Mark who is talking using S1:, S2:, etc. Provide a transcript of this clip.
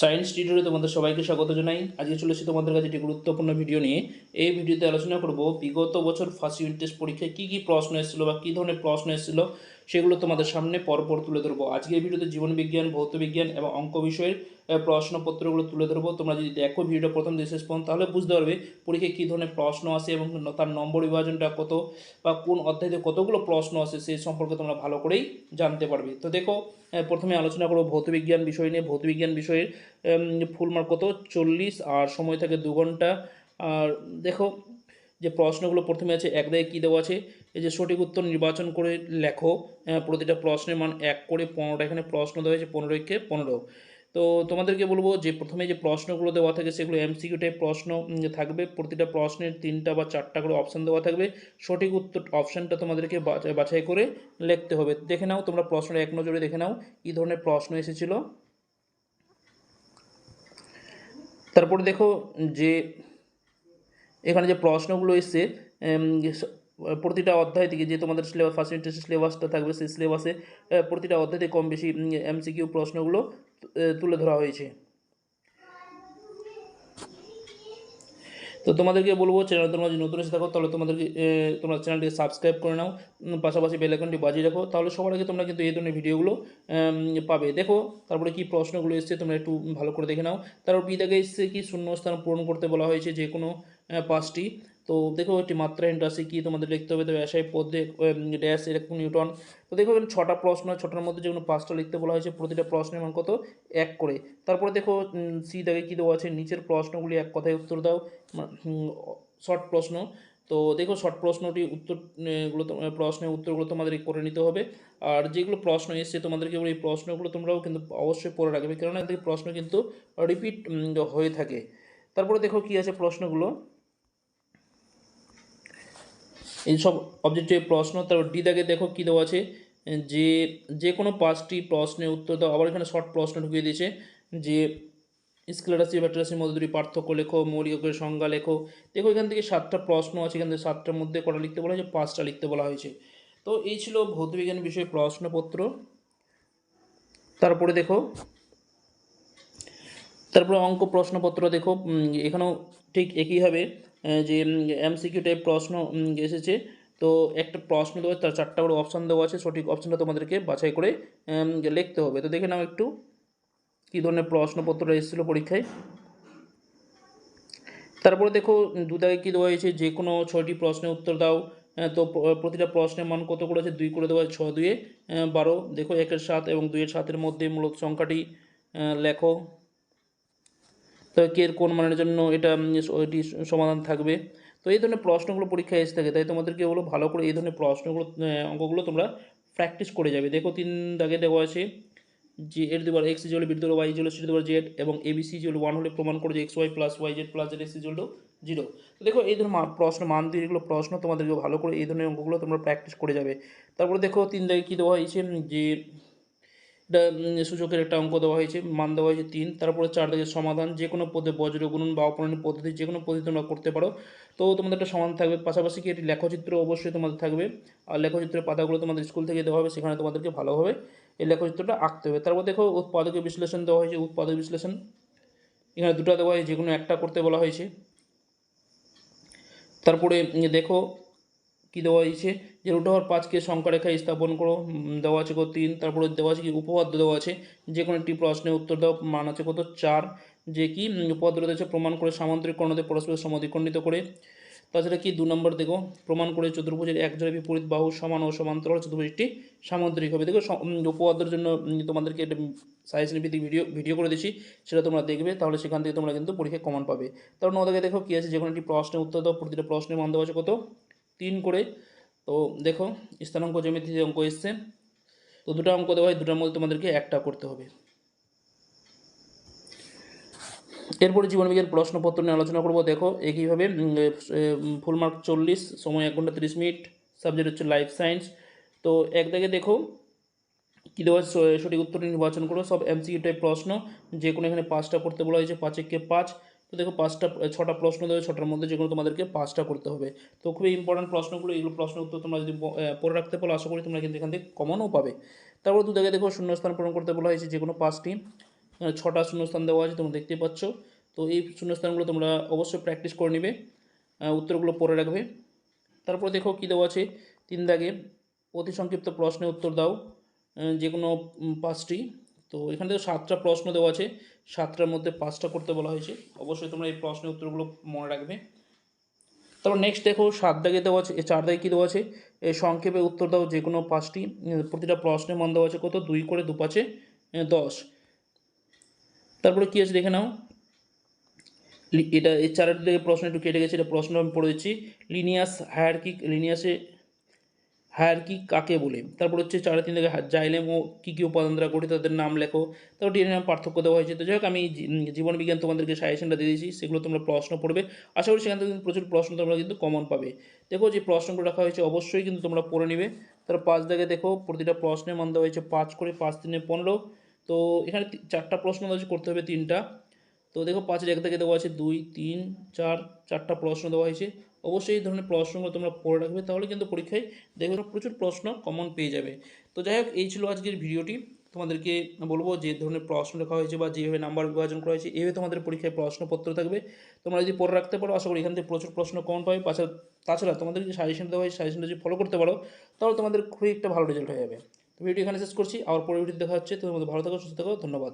S1: Science টিউটোরিয়ালে তোমাদের সবাইকে স্বাগত জানাই। আজকে চলে এসেছি তোমাদের কাছে একটি গুরুত্বপূর্ণ ভিডিও নিয়ে। এই ভিডিওতে আলোচনা করব, বিগত বছর ফার্স্ট ইউনিট টেস্ট পরীক্ষায় কী কী প্রশ্ন এসেছিল বা কী ধরনের প্রশ্ন এসেছিল। সেগুলো তোমাদের সামনে পরপর তুলে ধরবো। আজকে এই ভিডিওতে জীবন বিজ্ঞান, ভৌত বিজ্ঞান এবং অঙ্ক বিষয়ের প্রশ্নপত্রগুলো তুলে ধরবো। তোমরা যদি দেখো ভিডিওটা প্রথম দিয়ে শেষ পর্যন্ত, তাহলে বুঝতে পারবে পরীক্ষায় কী ধরনের প্রশ্ন আসে এবং তার নম্বর বিভাজনটা কত বা কোন অধ্যায়তে কতগুলো প্রশ্ন আসে সেই সম্পর্কে তোমরা ভালো করেই জানতে পারবে। তো দেখো প্রথমে আলোচনা করব ভৌতবিজ্ঞান বিষয় নিয়ে। ভৌতবিজ্ঞান বিষয়ের ফুল মার্ক কত? চল্লিশ, আর সময় থাকে দু ঘণ্টা। আর দেখো যে প্রশ্নগুলো প্রথমে আছে এক দায়ে কী দেওয়া আছে? এই যে সঠিক উত্তর নির্বাচন করে লেখো আহ, প্রতিটা প্রশ্নের মান এক করে পনেরোটা এখানে প্রশ্ন দেওয়া হয়েছে পনেরো একে পনেরো। তো তোমাদেরকে বলব যে প্রথমে যে প্রশ্নগুলো দেওয়া থাকে সেগুলো এমসিকিউ টাইপ প্রশ্ন থাকবে। প্রতিটা প্রশ্নের তিনটা বা চারটা করে অপশান দেওয়া থাকবে। সঠিক উত্তর অপশানটা তোমাদেরকে বাছাই করে লিখতে হবে। দেখে নাও তোমরা প্রশ্নটা এক নজরে দেখে নাও কী ধরনের প্রশ্ন এসেছিল। তারপরে দেখো যে এখানে যে প্রশ্নগুলো এসছে প্রতিটা অধ্যায় থেকে যে তোমাদের সিলেবাস ফার্স্ট ইন্টারেস্ট সিলেবাসটা থাকবে, সেই সিলেবাসে প্রতিটা অধ্যায় থেকে কম বেশি এমসিকিউ প্রশ্নগুলো তুলে ধরা হয়েছে। তো তোমাদেরকে বলব চ্যানেল তোমরা যদি নতুন এসে থাকো, তাহলে তোমাদেরকে তোমরা চ্যানেলটিকে সাবস্ক্রাইব করে নাও। পাশাপাশি বেল আইকনটি বাজিয়ে রাখো, তাহলে সবার আগে তোমরা কিন্তু এই ধরনের ভিডিওগুলো পাবে। দেখো, তারপরে কি প্রশ্নগুলো এসছে, তোমরা একটু ভালো করে দেখে নাও। তারপর বি দাগে এসছে, কি শূন্যস্থান পূরণ করতে বলা হয়েছে, যে কোনো পাঁচটি। তো দেখো একটি মাত্রাহীন রাশি কি তোমাদের লিখতে হবে? তো এসআই পদে ড্যাশ এরকম নিউটন তো দেখো এখানে ছটা প্রশ্ন ছটার মধ্যে যেগুলো পাঁচটা লিখতে বলা হয়েছে প্রতিটা প্রশ্নের মান কত? এক করে। তারপরে দেখো সি দাগে কী দেওয়া আছে? নিচের প্রশ্নগুলি এক কথায় উত্তর দাও। শর্ট প্রশ্ন। তো দেখো শর্ট প্রশ্নটি উত্তর উম, গুলো তো- প্রশ্নের উত্তরগুলো তোমাদের করে নিতে হবে। আর যেগুলো প্রশ্ন এসছে তোমাদেরকে এই প্রশ্নগুলো তোমরাও কিন্তু অবশ্যই পড়ে রাখবে। কেননা প্রশ্ন কিন্তু রিপিট হয়ে থাকে। তারপরে দেখো কি আছে প্রশ্নগুলো? এই সব অবজেক্টিভ প্রশ্ন, তারপর ডি দাগে দেখো কী দেওয়া আছে, যে যে কোনো পাঁচটি প্রশ্নের উত্তর দাও। আবার এখানে শর্ট প্রশ্ন ঢুকিয়ে দিয়েছে, যে স্কেলারাসি ভ্যাক্টরাসির মধ্যে দুটি পার্থক্য লেখো, মৌলিক একের সংজ্ঞা লেখো। দেখো এখান থেকে সাতটা প্রশ্ন আছে, এখান থেকে সাতটার মধ্যে কটা লিখতে বলা হয়েছে, পাঁচটা লিখতে বলা হয়েছে। তো এই ছিল ভৌতবিজ্ঞান বিষয়ে প্রশ্নপত্র। তারপরে দেখো তারপরে অঙ্ক প্রশ্নপত্র দেখো এখানেও ঠিক একইভাবে আহ, যে এমসিকিউ টাইপ প্রশ্ন এসেছে। তো একটা প্রশ্ন দেওয়া তার চারটা করে অপশান দেওয়া আছে সঠিক অপশানটা তোমাদেরকে বাছাই করে লিখতে হবে। তো দেখে নাও একটু কী ধরনের প্রশ্নপত্র এসেছিল পরীক্ষায়? তারপরে দেখো দুদাগে কী দেওয়া হয়েছে যে কোনো ছয়টি প্রশ্নের উত্তর দাও তো প্রতিটা প্রশ্নের মান কত করে আছে দুই করে দেওয়া ছ দুয়ে বারো। দেখো একের সাত এবং দুইয়ের সাতের মধ্যে মূলত সংখ্যাটি লেখো। তো কের কোন মানের জন্য এটা এটি সমাধান থাকবে? তো এই ধরনের প্রশ্নগুলো পরীক্ষায় এসে থাকে, তাই তোমাদেরকে বলো ভালো করে এই ধরনের প্রশ্নগুলো অঙ্কগুলো তোমরা প্র্যাকটিস করে যাবে। দেখো তিন দাগে দেওয়া আছে যে এর দুবার এক্স ইজল বি দুবার ওয়াই ইজল সি দুবার জেড এবং এবিসি ইজল ওয়ান হলে প্রমাণ করে যে x y plus y z plus z x equal zero তো দেখো এই ধরনের প্রশ্ন মান দিয়ে এগুলো প্রশ্ন তোমাদেরকে ভালো করে এই ধরনের অঙ্কগুলো তোমরা প্র্যাকটিস করে যাবে। তারপরে দেখো তিন দাগে কী দেওয়া হয়েছে যে সূচকের একটা অঙ্ক দেওয়া হয়েছে। মান দেওয়া হয়েছে তিন। তারপরে চার দিকে সমাধান, যে কোনো পদে বজ্র গুণন বা অপরাণী পদ্ধতি, যে কোনো পদ্ধতি তোমরা করতে পারো। তো তোমাদের একটা সমাধান থাকবে। পাশাপাশি কি এটি লেখচিত্র অবশ্যই তোমাদের থাকবে। আর লেখচিত্রের পাতাগুলো তোমাদের স্কুল থেকে দেওয়া হবে, সেখানে তোমাদেরকে ভালোভাবে এই লেখচিত্রটা আঁকতে হবে। তারপর দেখো উৎপাদকের বিশ্লেষণ দেওয়া হয়েছে। উৎপাদক বিশ্লেষণ, এখানে দুটো দেওয়া হয়েছে, যে কোনো একটা করতে বলা হয়েছে। তারপরে দেখো কি দেওয়া হয়েছে? যে রুট ওভার পাঁচকে সংখ্যা রেখায় স্থাপন করো। দেওয়া আছে কত তিন, তারপরে দেওয়া আছে কি উপপাদ্য দেওয়া আছে। যে কোনো একটি প্রশ্নের উত্তর দাও, মান আছে কত চার। যে কি উপপাদ্য রয়েছে প্রমাণ করে সামান্তরিক কর্ণতে পরস্পর সমাধিখণ্ডিত করে। তাছাড়া কি দু নম্বর দেখো, প্রমাণ করে চতুর্ভুজের এক জোড়া বিপরীত বাহু সমান ও সমান্তরাল, চতুর্ভুজটি সামান্তরিক হবে। দেখো উপপাদ্যের জন্য তোমাদেরকে একটা সাজেশন ভিত্তিক ভিডিও ভিডিও করে দিচ্ছি। সেটা তোমরা দেখবে, তাহলে সেখান থেকে তোমরা কিন্তু পরীক্ষায় কমন পাবে। তারপর নদাকে দেখো কী আছে যে কোনো একটি প্রশ্নের উত্তর দাও, প্রতিটা প্রশ্নের মান দেওয়া আছে কত? তিন করে। তো দেখো, স্থানাঙ্ক জ্যামিতিতে অঙ্ক এসছে, তো দুটো অঙ্ক দেওয়া হয় দুটার মধ্যে তোমাদেরকে একটা করতে হবে। এরপরে জীবনবিজ্ঞান প্রশ্নপত্র নিয়ে আলোচনা করব। দেখো, একইভাবে ফুল মার্ক চল্লিশ, সময় এক ঘণ্টা তিরিশ মিনিট সাবজেক্ট হচ্ছে লাইফ সায়েন্স তো এক দাগে দেখো, কী দেওয়া সঠিক উত্তর নির্বাচন করো, সব এমসিকিউ টাইপ প্রশ্ন, যে কোনো এখানে পাঁচটা করতে বলা হয়েছে, পাঁচেককে পাঁচ। তো দেখো পাঁচটা, ছটা প্রশ্ন দেবে, ছটার মধ্যে যেগুলো তোমাদেরকে পাঁচটা করতে হবে। তো খুবই ইম্পর্টেন্ট প্রশ্নগুলো, এগুলো প্রশ্ন উত্তর তোমরা যদি পড়ে রাখতে পারো, আশা করি তোমরা কিন্তু এখান থেকে কমনও পাবে। তারপর দু জায়গায় দেখো শূন্যস্থান পূরণ করতে বলা হয়েছে যে কোনো পাঁচটি ছটা শূন্যস্থান দেওয়া আছে, তোমরা দেখতে পাচ্ছ। তো এই শূন্যস্থানগুলো তোমরা অবশ্যই প্র্যাকটিস করে নেবে। উত্তরগুলো পড়ে রাখবে। তারপর দেখো কী দেওয়া আছে তিন দাগে। অতি সংক্ষিপ্ত প্রশ্নের উত্তর দাও। যে কোনো পাঁচটি। তো এখানে দেখো সাতটা প্রশ্ন দেওয়া আছে। সাতটার মধ্যে পাঁচটা করতে বলা হয়েছে। অবশ্যই তোমরা এই প্রশ্নের উত্তরগুলো মনে রাখবে। তারপর নেক্সট দেখো, সাত দাগে দেওয়া আছে চার দাগে কী দেওয়া আছে? সংক্ষেপে উত্তর দাও যে কোনো পাঁচটি প্রতিটা প্রশ্নের মান দেওয়া আছে কত? দুই করে দু পাঁচে দশ। তারপরে কী আছে দেখে নাও। এটা এই চারের দিকে প্রশ্ন একটু কেটে গেছে, এটা প্রশ্ন আমি পড়ে দিচ্ছি। লিনিয়াস হায়ারকি লিনিয়াসে হায়ারকি কাকে বলে? তারপর হচ্ছে চারে তিন থেকে জাইলেম ও কী কী উপাদান দ্বারা গঠিত তাদের নাম লেখো। তারপর ডিএনএ পার্থক্য দেওয়া হয়েছে। তো যাই হোক আমি জী- উম, জীবন বিজ্ঞান তোমাদেরকে সাজেশনটা দিয়ে দিয়েছি। সেগুলো তোমরা প্রশ্ন পড়বে। আশা করি সেখান থেকে কিন্তু প্রচুর প্রশ্ন তোমরা কিন্তু কমন পাবে। দেখো যে প্রশ্নগুলো রাখা হয়েছে অবশ্যই কিন্তু তোমরা পড়ে নিবে। তার পাঁচ দাগে দেখো প্রতিটা প্রশ্নের মান দেওয়া হয়েছে পাঁচ করে পাঁচ তিনে পনেরো। তো এখানে চারটা প্রশ্ন দেওয়া করতে হবে তিনটা। তো দেখো পাঁচের এক থেকে দেওয়া আছে দুই তিন চার চারটা প্রশ্ন দেওয়া হয়েছে। অবশ্যই এই ধরনের প্রশ্নগুলো তোমরা পড়ে রাখবে, তাহলে কিন্তু পরীক্ষায় দেখবে প্রচুর প্রশ্ন কমন পেয়ে যাবে। তো যাই হোক, এই ছিল আজকের ভিডিওটি। তোমাদেরকে বলব যে ধরনের প্রশ্ন লেখা হয়েছে বা যেভাবে নাম্বার বিভাজন করা হয়েছে এইভাবে তোমাদের পরীক্ষায় প্রশ্নপত্র থাকবে। তোমরা যদি পড়ে রাখতে পারো, আশা করি এখান থেকে প্রচুর প্রশ্ন কমন পাবে। পাশা তাছাড়া তোমাদের যে সাজেশন দেওয়া হয় সাজেশনটা যদি ফলো করতে পারো, তাহলে তোমাদের খুবই একটা ভালো রেজাল্ট হয়ে যাবে। ভিডিও এখানে শেষ করছি। আবার পরে ভিডিও দেখা হচ্ছে। তোমাদের ভালো থাকো, সুস্থ থাকো, ধন্যবাদ।